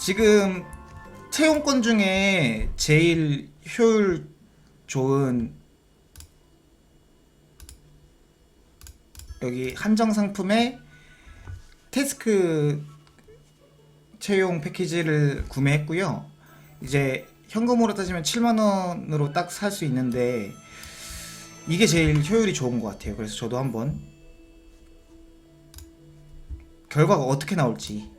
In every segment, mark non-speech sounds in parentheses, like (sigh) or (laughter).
지금 채용권 중에 제일 효율 좋은 여기 한정 상품에 태스크 채용 패키지를 구매했고요. 이제 현금으로 따지면 7만 원으로 딱 살 수 있는데 이게 제일 효율이 좋은 것 같아요. 그래서 저도 한번 결과가 어떻게 나올지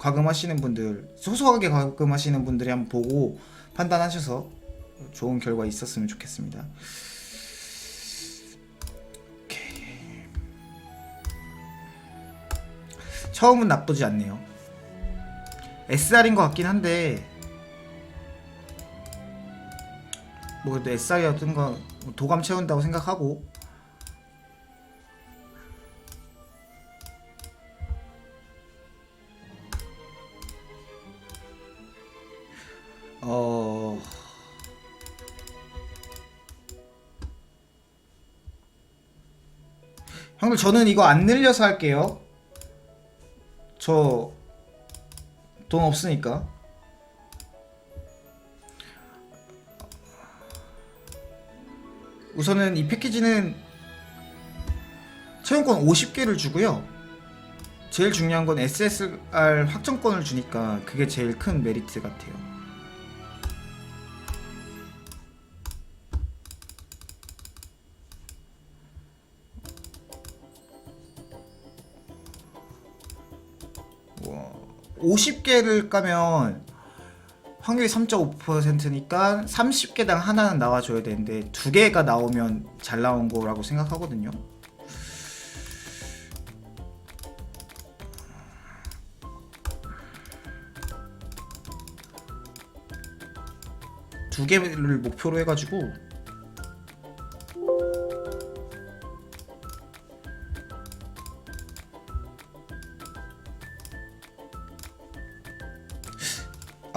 과금하시는 분들 소소하게 과금하시는 분들이 한번 보고 판단하셔서 좋은 결과 있었으면 좋겠습니다. 처음은 나쁘지 않네요. SR인 것 같긴 한데 뭐 그래도 SR이었던 거 도감 채운다고 생각하고 저는 이거 안 늘려서 할게요. 저 돈 없으니까. 우선은 이 패키지는 채용권 50개를 주고요. 제일 중요한 건 SSR 확정권을 주니까 그게 제일 큰 메리트 같아요. 50개를 까면 확률이 3.5%니까 30개당 하나는 나와줘야 되는데 두 개가 나오면 잘 나온 거라고 생각하거든요. 두 개를 목표로 해가지고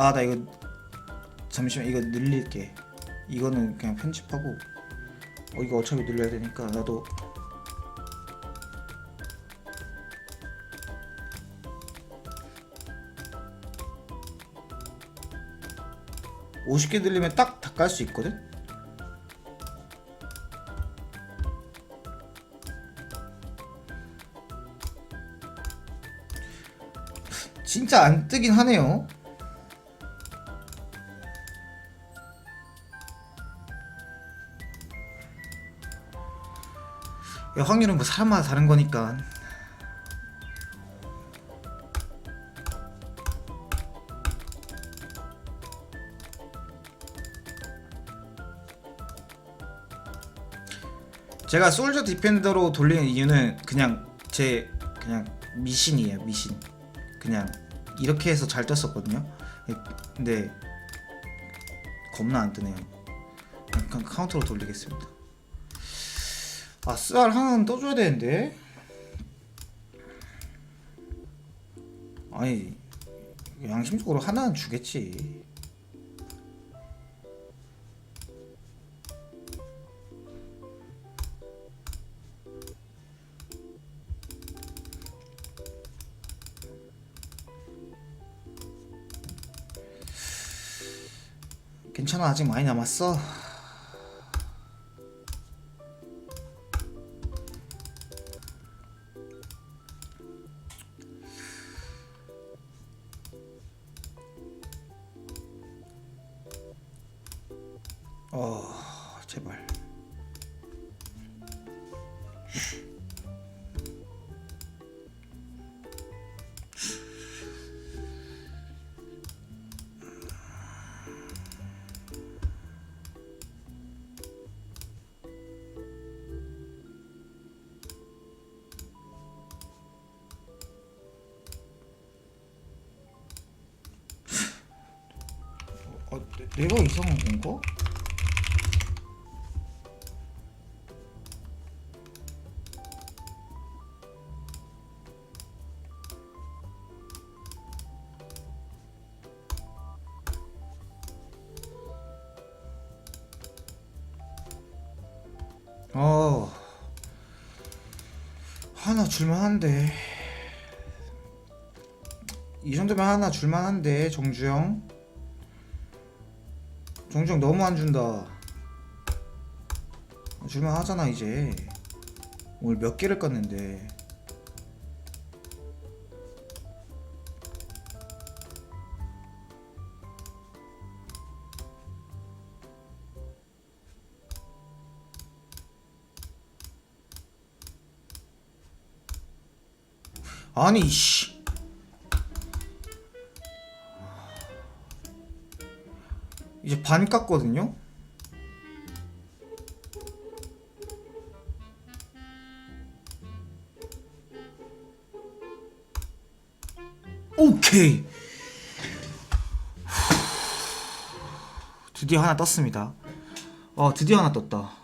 아 나 이거 잠시만 이거 늘릴게. 이거는 그냥 편집하고 어 이거 어차피 늘려야 되니까 나도 (50개) 늘리면 딱 다 깔 수 있거든? 진짜 안 뜨긴 하네요 확률은 뭐 사람마다 다른 거니까. 제가 솔저 디펜더로 돌리는 이유는 그냥 제 그냥 미신이에요 미신. 그냥 이렇게 해서 잘 떴었거든요. 근데 겁나 안 뜨네요. 그냥 카운터로 돌리겠습니다 아, 쌀 하나는 떠줘야 되는데. 아니, 양심적으로 하나는 주겠지. 괜찮아, 아직 많이 남았어. 어, 제발. 어, 내- 내가 이상한 건가? 줄만한데. 이 정도면 하나 줄만한데 정주영 정주영 너무 안 준다. 줄만하잖아 이제. 오늘 몇 개를 껐는데 아니 씨. 이제 반 깠거든요? 오케이. 드디어 하나 떴습니다. 어 드디어 하나 떴다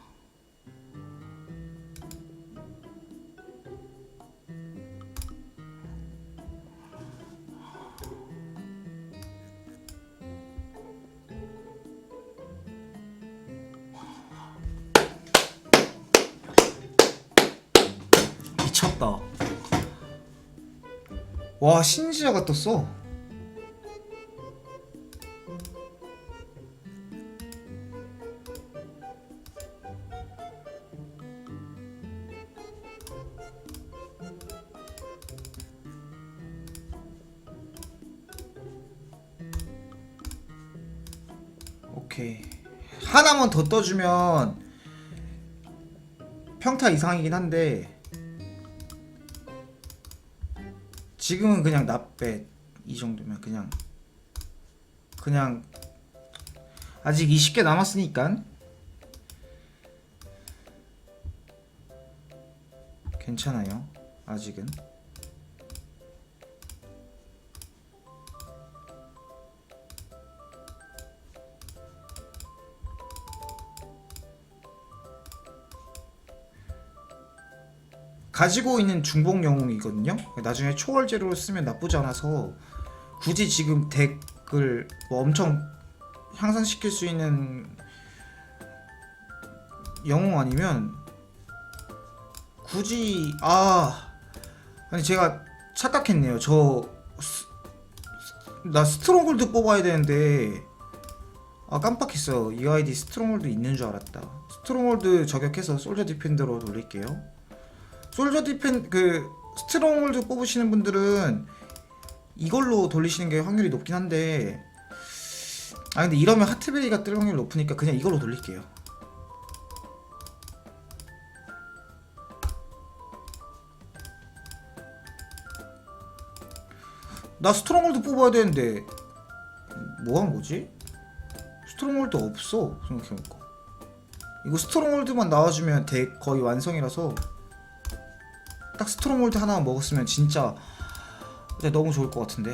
와 신지아가 떴어. 오케이. 하나만 더 떠주면 평타 이상이긴 한데 지금은 그냥 나빼. 이 정도면 그냥. 그냥 아직 20개 남았으니까 괜찮아요 아직은 가지고 있는 중복 영웅이거든요. 나중에 초월제로 쓰면 나쁘지 않아서 굳이 지금 덱을 뭐 엄청 향상시킬 수 있는 영웅 아니면 굳이 아 아니 제가 착각했네요. 저 나 스트롱골드 뽑아야 되는데 아 깜빡했어. 이 아이디 스트롱골드 있는 줄 알았다. 스트롱골드 저격해서 솔저 디펜더로 돌릴게요. 솔저 디펜 그 스트롱홀드 뽑으시는 분들은 이걸로 돌리시는 게 확률이 높긴 한데 아 근데 이러면 하트베리가 뜰 확률이 높으니까 그냥 이걸로 돌릴게요. 나 스트롱홀드 뽑아야 되는데 뭐 한 거지? 스트롱홀드 없어 생각해보니까. 이거 스트롱홀드만 나와주면 덱 거의 완성이라서 딱 스트롱홀드 하나 먹었으면 진짜 진짜 너무 좋을 것 같은데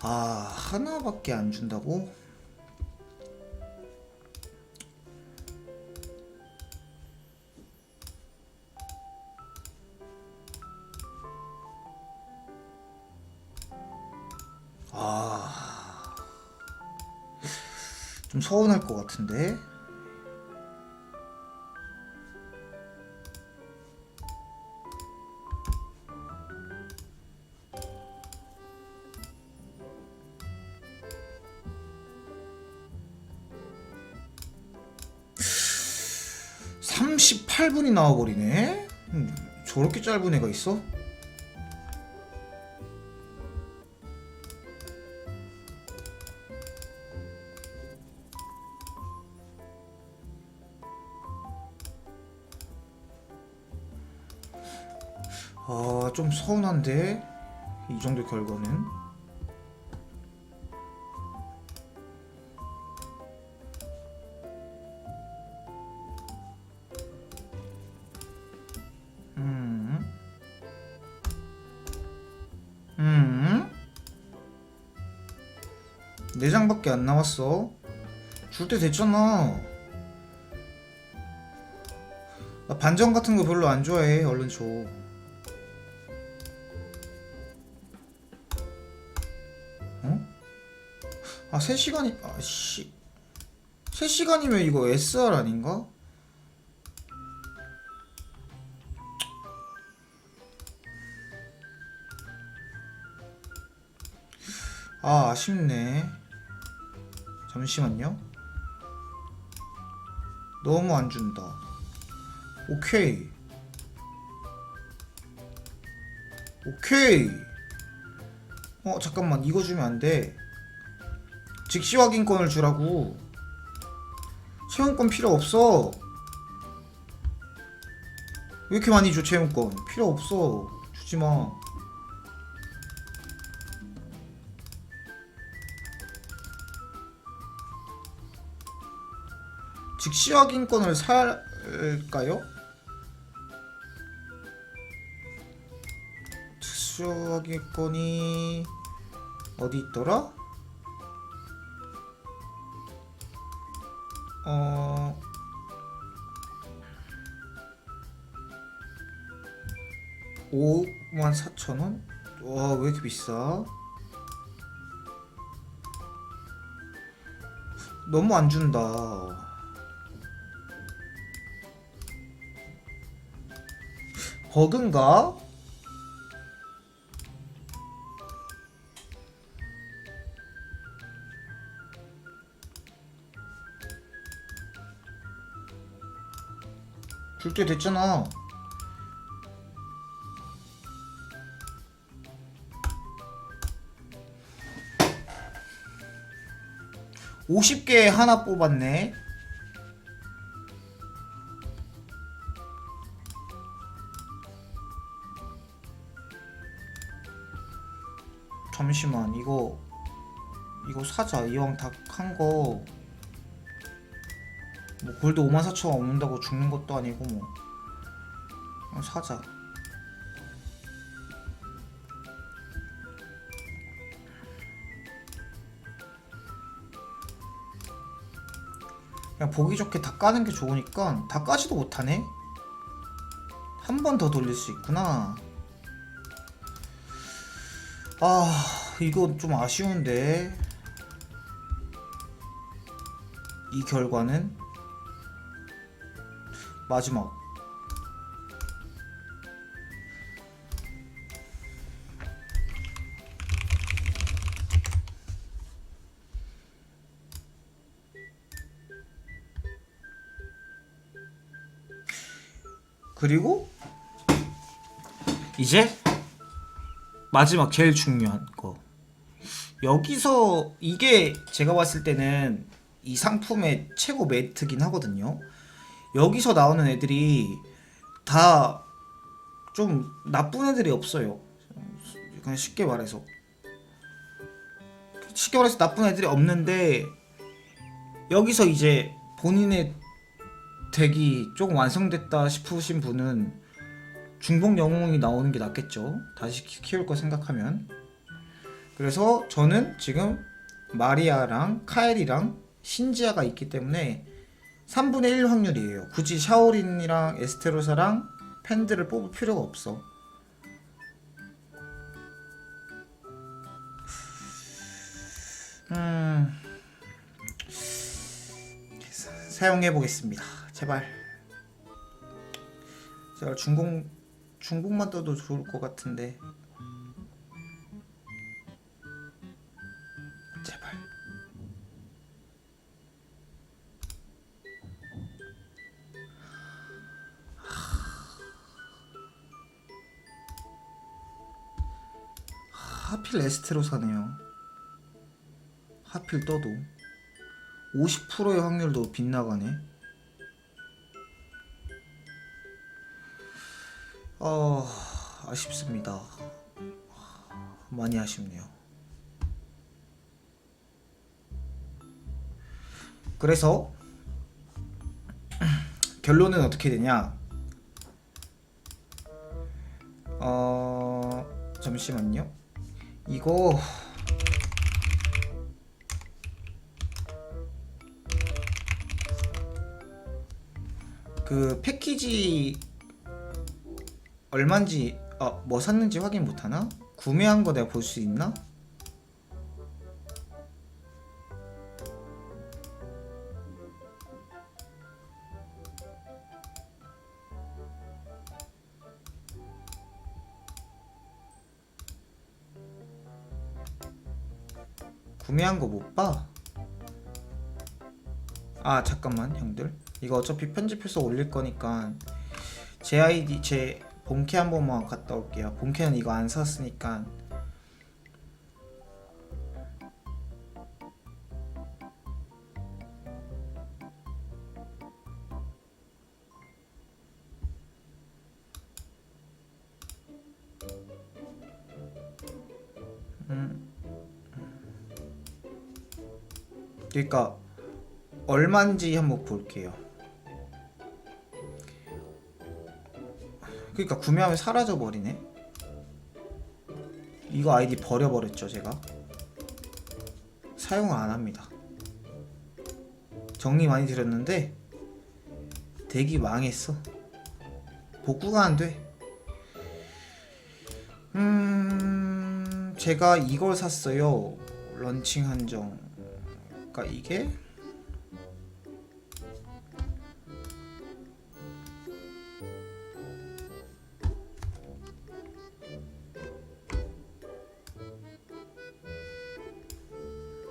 아 하나밖에 안 준다고? 서운할 것 같은데. (38분이) 나와버리네 음, 저렇게 짧은 애가 있어? 아, 좀 서운한데 이 정도 결과는 음. 음. 네 장밖에 안 남았어. 줄 때 됐잖아. 나 반전 같은 거 별로 안 좋아해. 얼른 줘. 아 3시간이 아씨. 3시간이면 이거 SR 아닌가? 아 아쉽네. 잠시만요. 너무 안 준다. 오케이. 오케이. 어 잠깐만. 이거 주면 안돼 즉시 확인권을 주라고. 체험권 필요 없어. 왜 이렇게 많이 줘 체험권? 필요 없어. 주지마. 즉시 확인권을 살까요? 즉시 확인권이 어디 있더라? 어... 오만 사천 원? 와, 왜 이렇게 비싸? 너무 안 준다. 버그인가? 줄때 됐잖아. 오십 개 하나 뽑았네. 잠시만 이거 이거 사자 이왕 다한거 뭐 골드 5만 4천 원 얻는다고 죽는 것도 아니고 뭐. 그냥 사자. 그냥 보기 좋게 다 까는 게 좋으니까 다 까지도 못하네? 한 번 더 돌릴 수 있구나. 아 이거 좀 아쉬운데. 이 결과는 마지막 그리고 이제 마지막 제일 중요한 거 여기서 이게 제가 봤을 때는 이 상품의 최고 메리트긴 하거든요. 여기서 나오는 애들이 다 좀 나쁜 애들이 없어요. 그냥 쉽게 말해서 쉽게 말해서 나쁜 애들이 없는데 여기서 이제 본인의 덱이 조금 완성됐다 싶으신 분은 중복 영웅이 나오는 게 낫겠죠. 다시 키- 키울 거 생각하면. 그래서 저는 지금 마리아랑 카엘이랑 신지아가 있기 때문에 3분의 1 확률이에요. 굳이 샤오린이랑 에스테로사랑 팬들을 뽑을 필요가 없어. 음. 사용해 보겠습니다. 제발. 제발 중공 중국만 떠도 좋을 것 같은데. 에스테로 사네요. 하필 떠도 50%의 확률도 빗나가네. 어, 아쉽습니다. 많이 아쉽네요. 그래서 (clears throat) 결론은 어떻게 되냐? 어, 잠시만요. 이거 그 패키지 얼마인지 아, 뭐 샀는지 확인 못 하나? 구매한 거 내가 볼 수 있나? 구매한 거 못 봐. 아 잠깐만 형들 이거 어차피 편집해서 올릴 거니까 제 아이디 제 본캐 한 번만 갔다 올게요. 본캐는 이거 안 샀으니까 그러니까 얼마인지 한번 볼게요. 그러니까 구매하면 사라져 버리네. 이거 아이디 버려 버렸죠, 제가. 사용을 안 합니다. 정리 많이 드렸는데 대기 망했어. 복구가 안 돼. 음, 제가 이걸 샀어요. 런칭 한정. 그러니까 이게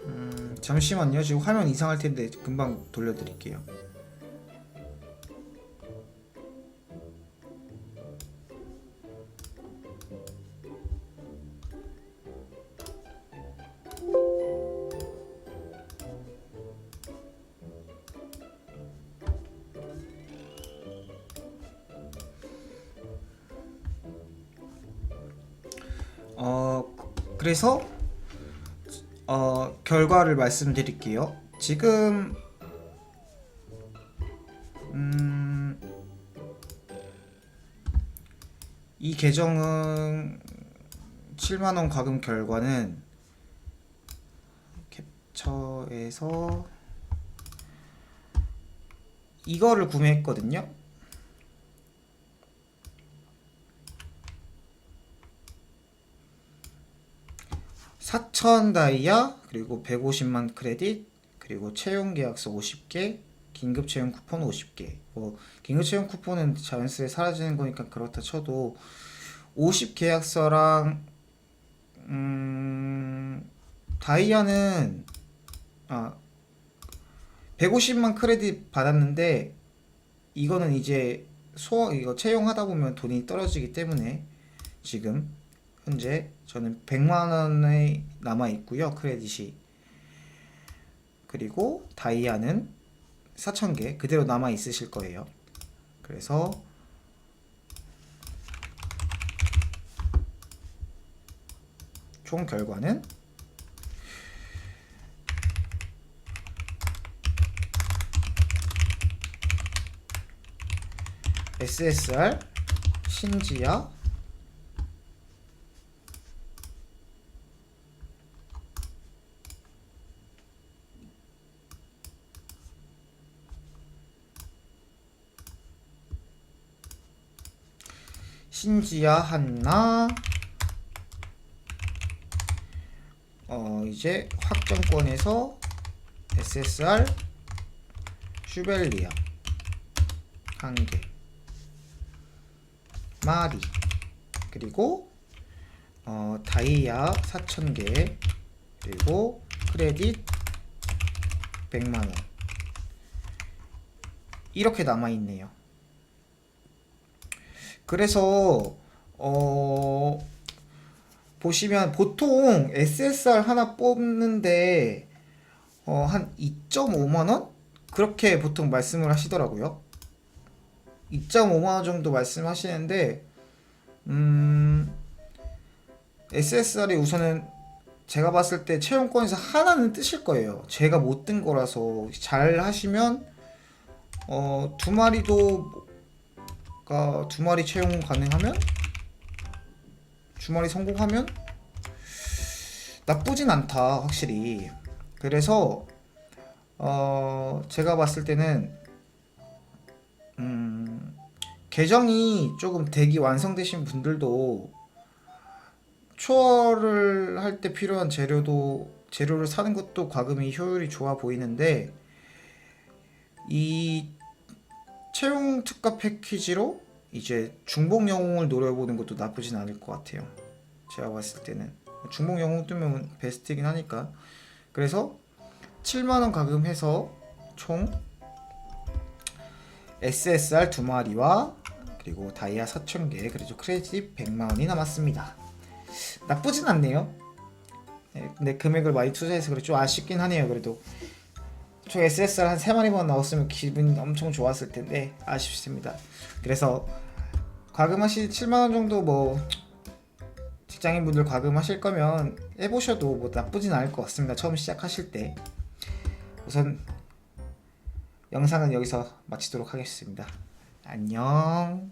음, 잠시만요. 지금 화면 이상할 텐데 금방 돌려드릴게요. 어 결과를 말씀드릴게요. 지금 음, 이 계정은 7만 원 과금 결과는 캡처에서 이거를 구매했거든요. 4천 다이아 그리고 150만 크레딧 그리고 채용 계약서 50개 긴급 채용 쿠폰 50개. 뭐 긴급 채용 쿠폰은 자연스레 사라지는 거니까 그렇다 쳐도 50 계약서랑 음 다이아는 아 150만 크레딧 받았는데 이거는 이제 소 이거 채용하다 보면 돈이 떨어지기 때문에 지금 현재 저는 100만 원이 남아 있고요. 크레딧이. 그리고 다이아는 4,000개 그대로 남아 있으실 거예요. 그래서 총 결과는 SSR 신지야 신지야 한나 어 이제 확정권에서 SSR 슈벨리아 한개 마리 그리고 어 다이아 4,000개 그리고 크레딧 100만원 이렇게 남아 있네요. 그래서 어 보시면 보통 SSR 하나 뽑는데 어, 한 2.5만 원 그렇게 보통 말씀을 하시더라고요. 2.5만 원 정도 말씀하시는데 음 SSR이 우선은 제가 봤을 때 채용권에서 하나는 뜨실 거예요. 제가 못 뜬 거라서 잘 하시면 어, 두 마리도 가두 마리 채용 가능하면? 두 마리 성공하면? 나쁘진 않다 확실히. 그래서 어 제가 봤을 때는 음 계정이 조금 대기 완성되신 분들도 초월을 할 때 필요한 재료도 재료를 사는 것도 과금이 효율이 좋아 보이는데 이 채용 특가 패키지로 이제 중복 영웅을 노려보는 것도 나쁘진 않을 것 같아요. 제가 봤을 때는 중복 영웅 뜨면 베스트이긴 하니까 그래서 7만 원 가금해서 총 SSR 두 마리와 그리고 다이아 4,000개 그리고 크레딧 100만 원이 남았습니다. 나쁘진 않네요. 네, 근데 금액을 많이 투자해서 그래 좀 아쉽긴 하네요. 그래도 총 SSR 한 3마리만 나왔으면 기분 엄청 좋았을 텐데 아쉽습니다. 그래서 과금하시 7만 원 정도 뭐 직장인분들 과금하실 거면 해보셔도 뭐 나쁘진 않을 것 같습니다. 처음 시작하실 때 우선 영상은 여기서 마치도록 하겠습니다. 안녕.